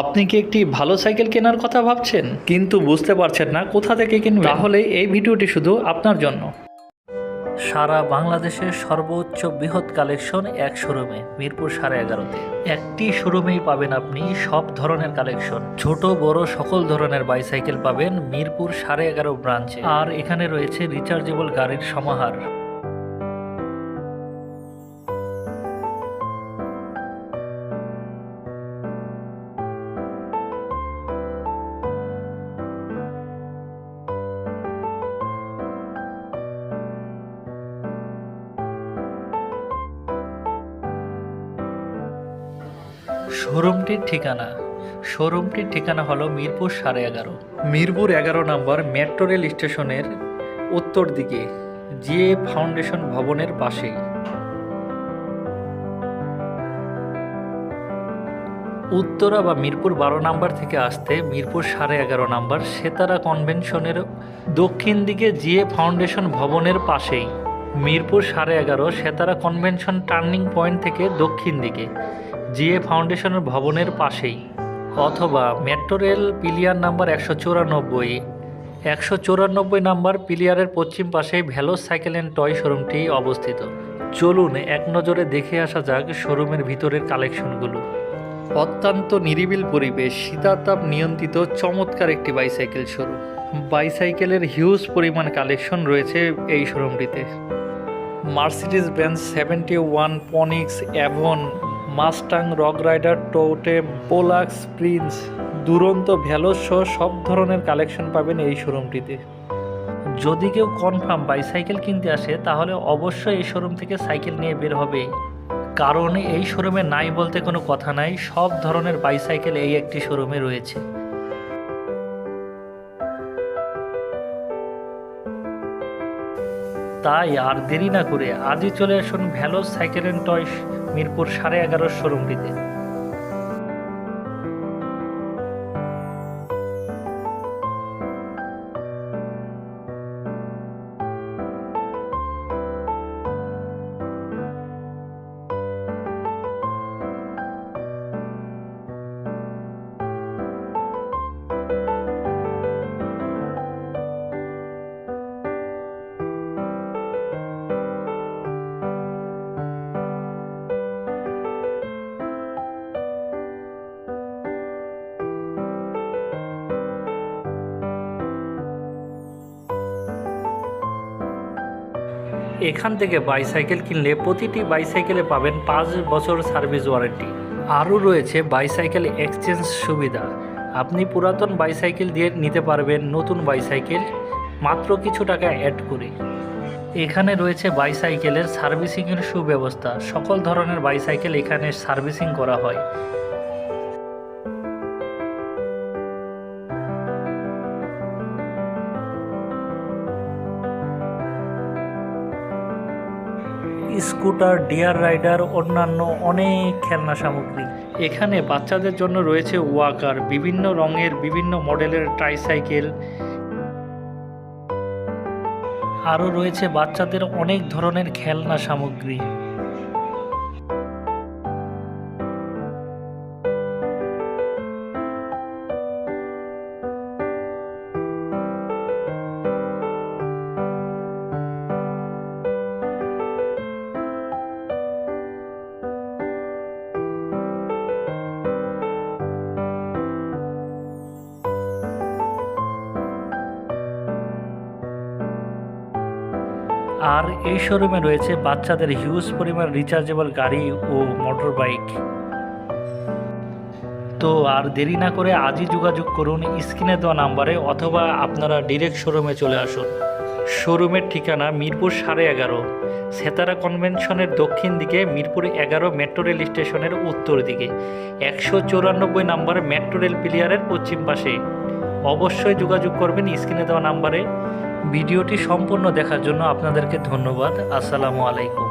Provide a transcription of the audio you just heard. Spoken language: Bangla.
আপনি কি একটি ভালো সাইকেল কেনার কথা ভাবছেন? কিন্তু বুঝতে পারছেন না কোথা থেকে কিনবেন। তাহলে এই ভিডিওটি শুধু আপনার জন্য। সারা বাংলাদেশের সর্বোচ্চ বৃহৎ কালেকশন এক শোরুমে মিরপুর সাড়ে এগারোতে। একটি শোরুমেই পাবেন আপনি সব ধরনের কালেকশন। ছোট বড় সকল ধরনের বাইসাইকেল পাবেন মিরপুর সাড়ে এগারো ব্রাঞ্চে। আর এখানে রয়েছে রিচার্জেবল গাড়ির সমাহার। শোরুমটির ঠিকানা। শোরুমটির ঠিকানা হলো মিরপুর সাড়ে এগারো। মিরপুর এগারো নম্বর মেট্রো রেল স্টেশনের উত্তর দিকে, জিএ ফাউন্ডেশন ভবনের পাশেই। উত্তরা বা মিরপুর বারো নাম্বার থেকে আসতে মিরপুর সাড়ে এগারো নাম্বার সেতারা কনভেনশনের দক্ষিণ দিকে জিএ ফাউন্ডেশন ভবনের পাশেই। মিরপুর সাড়ে এগারো সেতারা কনভেনশন টার্নিং পয়েন্ট থেকে দক্ষিণ দিকে। জিএ ফাউন্ডেশনের ভবনের পাশেই, অথবা মেট্রো রেল পিলিয়ার নাম্বার একশো চুরানব্বই। একশো চুরানব্বই নাম্বার পিলিয়ারের পশ্চিম পাশে ভ্যালোস সাইকেল অ্যান্ড টয় শোরুমটি অবস্থিত। চলুন এক নজরে দেখে আসা যাক শোরুমের ভিতরের কালেকশনগুলো। অত্যন্ত নিরিবিল পরিবেশ, শীতাতাপ নিয়ন্ত্রিত, চমৎকার একটি বাইসাইকেল শোরুম। বাইসাইকেলের হিউজ পরিমাণ কালেকশন রয়েছে এই শোরুমটিতে। Mercedes Benz seventy one Phoenix, Avon Mustang Rock Rider টোটে Pollux Prince Duranta ভ্যালোস সহ সব ধরনের কালেকশন পাবেন এই শোরুমটিতে যদি কেউ কনফার্ম বাইসাইকেল কিনতে আসে, তাহলে অবশ্যই এই শোরুম থেকে সাইকেল নিয়ে বের হবে। কারণ এই শোরুমে নাই বলতে কোনো কথা নাই, সব ধরনের বাইসাইকেল এই একটি শোরুমে রয়েছে। তাই আর দেরি না করে আজই চলে আসুন Velo cycle and toys Mirpur সাড়ে এগারো শোরুমটিতে। এখান থেকে বাইসাইকেল কিনলে প্রতিটি বাইসাইকেলে পাবেন পাঁচ বছর সার্ভিস ওয়ারেন্টি। আরও রয়েছে বাইসাইকেল এক্সচেঞ্জ সুবিধা। আপনি পুরাতন বাইসাইকেল দিয়ে নিতে পারবেন নতুন বাইসাইকেল, মাত্র কিছু টাকা অ্যাড করে। এখানে রয়েছে বাইসাইকেলের সার্ভিসিংয়ের সুব্যবস্থা। সকল ধরনের বাইসাইকেল এখানে সার্ভিসিং করা হয়। স্কুটার, ডিয়ার রাইডার, অন্যান্য অনেক খেলনা সামগ্রী। এখানে বাচ্চাদের জন্য রয়েছে ওয়াকার, বিভিন্ন রঙের, বিভিন্ন মডেলের ট্রাইসাইকেল। আরও রয়েছে বাচ্চাদের অনেক ধরনের খেলনা সামগ্রী। আর এই শোরুমে রয়েছে বাচ্চাদের হিউজ পরিমাণ রিচার্জেবল গাড়ি ও মোটর বাইক তো আর দেরি না করে আজই যোগাযোগ করুন স্ক্রিনে দেওয়া নাম্বারে অথবা আপনারা ডিরেক্ট শোরুমে চলে আসুন। শোরুমের ঠিকানা মিরপুর সাড়ে এগারো, সেতারা কনভেনশনের দক্ষিণ দিকে মিরপুর এগারো মেট্রো রেল স্টেশনের উত্তর দিকে, একশো চৌরানব্বই নাম্বার মেট্রো রেল প্লেয়ারের পশ্চিম পাশে। অবশ্যই যোগাযোগ করবেন স্ক্রিনে দেওয়া নাম্বারে। ভিডিওটি সম্পূর্ণ দেখার জন্য আপনাদেরকে ধন্যবাদ। আসসালামু আলাইকুম।